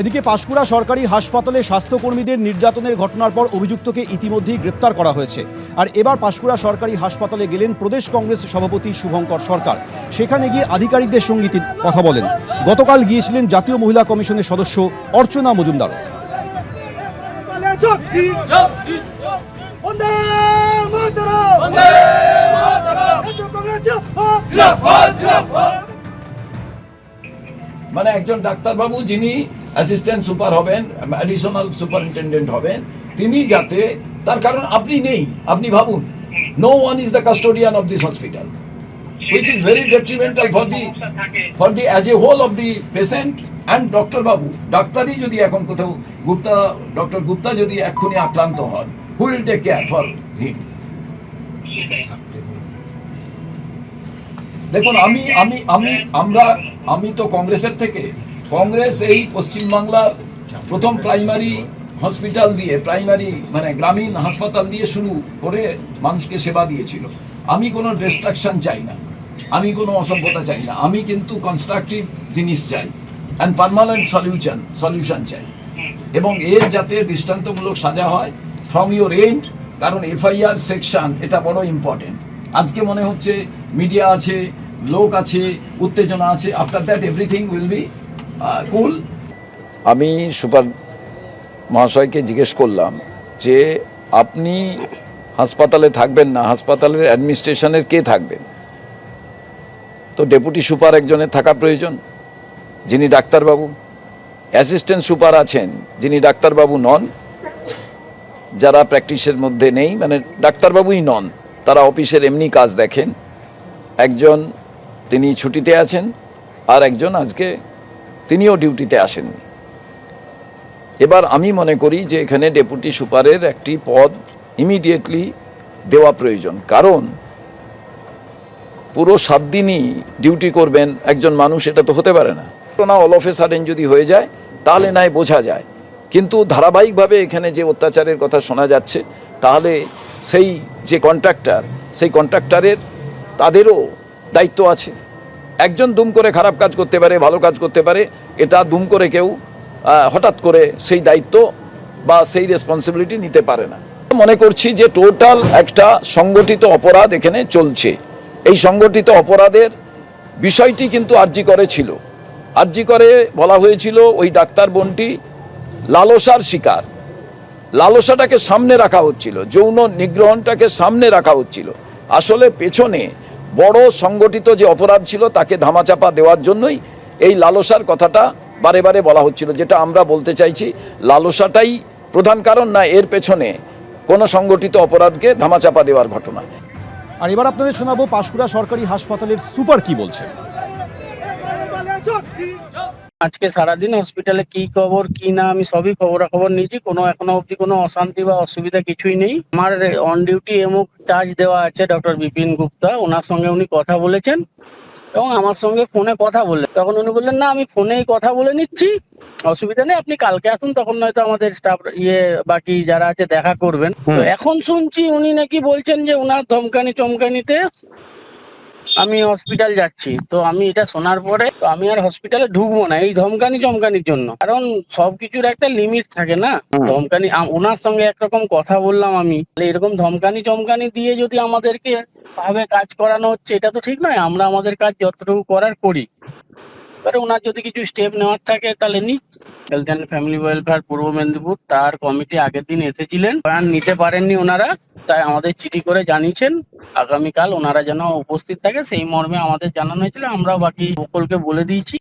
এদিকে পাঁশকুড়া সরকারি হাসপাতালে স্বাস্থ্যকর্মীদের নির্যাতনের ঘটনার পর অভিযুক্তকে ইতিমধ্যেই গ্রেপ্তার করা হয়েছে। আর এবার পাঁশকুড়া সরকারি হাসপাতালে গেলেন প্রদেশ কংগ্রেস সভাপতি শুভঙ্কর সরকার। সেখানে গিয়ে আধিকারিকদের সঙ্গে কথা বলেন। গতকাল গিয়েছিলেন জাতীয় মহিলা কমিশনের সদস্য অর্চনা মজুমদার। বলে শক্তি বন্দে মাতরম! বন্দে মাতরম! জাতীয় কংগ্রেস জিন্দাবাদ! মানে একজন ডাক্তারবাবু যিনি অ্যাসিস্ট্যান্ট সুপার হবেন অ্যাডিশনাল সুপারিনটেন্ডেন্ট হবেন, তিনি যাতে, তার কারণ আপনি নেই, আপনি ভাবুন। No one is the custodian of this hospital which is very detrimental for the for the, as a whole of the patient and doctor বাবু ডাক্তারই যদি এখন কোথাও গুপ্তা ডক্টর গুপ্তা যদি এক্ষুনি আক্রান্ত হন who will take care for him দেখুন, আমি আমি আমি, আমরা, আমি তো কংগ্রেসের থেকে। কংগ্রেস এই পশ্চিমবাংলার প্রথম প্রাইমারি হসপিটাল দিয়ে, প্রাইমারি মানে গ্রামীণ হাসপাতাল দিয়ে শুরু করে মানুষকে সেবা দিয়েছিল। আমি কোনো ডিস্ট্রাকশন চাই না। আমি কোনো অসভ্যতা চাই না। আমি কিন্তু কনস্ট্রাকটিভ জিনিস চাই অ্যান্ড পারমানেন্ট সলিউশন সলিউশন চাই। এবং এর যাতে দৃষ্টান্তমূলক সাজা হয় ফ্রম ইউর এন্ড কারণ এফআইআর সেকশন এটা বড় ইম্পর্টেন্ট আজকে মনে হচ্ছে মিডিয়া আছে, লোক আছে, উত্তেজনা আছে after that everything will be cool আমি সুপার মহাশয়কে জিজ্ঞেস করলাম যে আপনি হাসপাতালে থাকবেন না, হাসপাতালের অ্যাডমিনিস্ট্রেশনের কে থাকবেন? তো ডেপুটি সুপার একজনের থাকা প্রয়োজন, যিনি ডাক্তারবাবু। অ্যাসিস্ট্যান্ট সুপার আছেন, যিনি ডাক্তারবাবু নন, যারা প্র্যাকটিসের মধ্যে নেই মানে ডাক্তারবাবুই নন। তারা অফিসের এমনি কাজ দেখেন। একজন তিনি ছুটিতে আছেন আর একজন আজকে তিনিও ডিউটিতে আসেননি। এবার আমি মনে করি যে এখানে ডেপুটি সুপারের একটি পদ ইমিডিয়েটলি দেওয়া প্রয়োজন। কারণ পুরো সাত দিনই ডিউটি করবেন একজন মানুষ, এটা তো হতে পারে না। না অল অফ এ সাডেন যদি হয়ে যায়, তাহলে নাই বোঝা যায়। কিন্তু ধারাবাহিকভাবে এখানে যে অত্যাচারের কথা শোনা যাচ্ছে, তাহলে সেই যে কন্ট্রাক্টর, সেই কন্ট্রাক্টরের তাদেরও দায়িত্ব আছে। একজন দুম করে খারাপ কাজ করতে পারে, ভালো কাজ করতে পারে, এটা দুম করে কেউ হঠাৎ করে সেই দায়িত্ব বা সেই রেসপন্সিবিলিটি নিতে পারে না। মনে করছি যে টোটাল একটা সংগঠিত অপরাধ এখানে চলছে। এই সংগঠিত অপরাধের বিষয়টি কিন্তু আর্জি করে ছিল। আর্জি করে বলা হয়েছিল ওই ডাক্তার বোনটি লালসার শিকার। লালসাটাকে সামনে রাখা হচ্ছিল যৌন নিগ্রহণটাকে সামনে রাখা হচ্ছিল। আসলে পেছনে বড় সংগঠিত যে অপরাধ ছিল তাকে ধামাচাপা দেওয়ার জন্যই এই লালসার কথাটা বারে বারে বলা হচ্ছিল যেটা আমরা বলতে চাইছি লালসাটাই প্রধান কারণ না এর পেছনে কোনো সংগঠিত অপরাধকে ধামাচাপা দেওয়ার ঘটনা। আর এবার আপনাদের শোনাবো পাঁশকুড়া সরকারি হাসপাতালের সুপার কি বলছে। আজকে সারাদিন হসপিটালে কি খবর কি না আমি সবই খবরাখবর নিয়েছি। কোনো এখনও অবধি কোনো অশান্তি বা অসুবিধা কিছুই নেই। আমার অন ডিউটি এমক চার্জ দেওয়া আছে ডক্টর বিপিন গুপ্তা। ওনার সঙ্গে উনি কথা বলেছেন এবং আমার সঙ্গে ফোনে কথা বললেন। তখন উনি বললেন না আমি ফোনেই কথা বলে নিচ্ছি। অসুবিধা নেই আপনি কালকে আসুন তখন নয়তো আমাদের স্টাফ ইয়ে বাকি যারা আছে দেখা করবেন। তো এখন শুনছি উনি নাকি বলছেন যে ওনার ধমকানি চমকানিতে আমি হসপিটাল যাচ্ছি। তো আমি এটা শোনার পরে তো আমি আর হসপিটালে ঢুকবো না এই ধমকানি চমকানির জন্য। কারণ সবকিছুর একটা লিমিট থাকে না। ধমকানি আম- ওনার সঙ্গে একরকম কথা বললাম আমি। তাহলে এরকম ধমকানি চমকানি দিয়ে যদি আমাদেরকে ভাবে কাজ করানো হচ্ছে এটা তো ঠিক নয়। আমরা আমাদের কাজ যতটুকু করার করি। এবারে ওনার যদি কিছু স্টেপ নেওয়ার থাকে, তাহলে নিক। হেলথ অ্যান্ড ফ্যামিলি ওয়েলফেয়ার পূর্ব মেদিনীপুর, তার কমিটি আগের দিন এসেছিলেন। বয়ান নিতে পারেননি ওনারা, তাই আমাদের চিঠি করে জানিয়েছেন। আগামীকাল ওনারা যেন উপস্থিত থাকে, সেই মর্মে আমাদের জানানো হয়েছিল। আমরা বাকি সকলকে বলে দিয়েছি।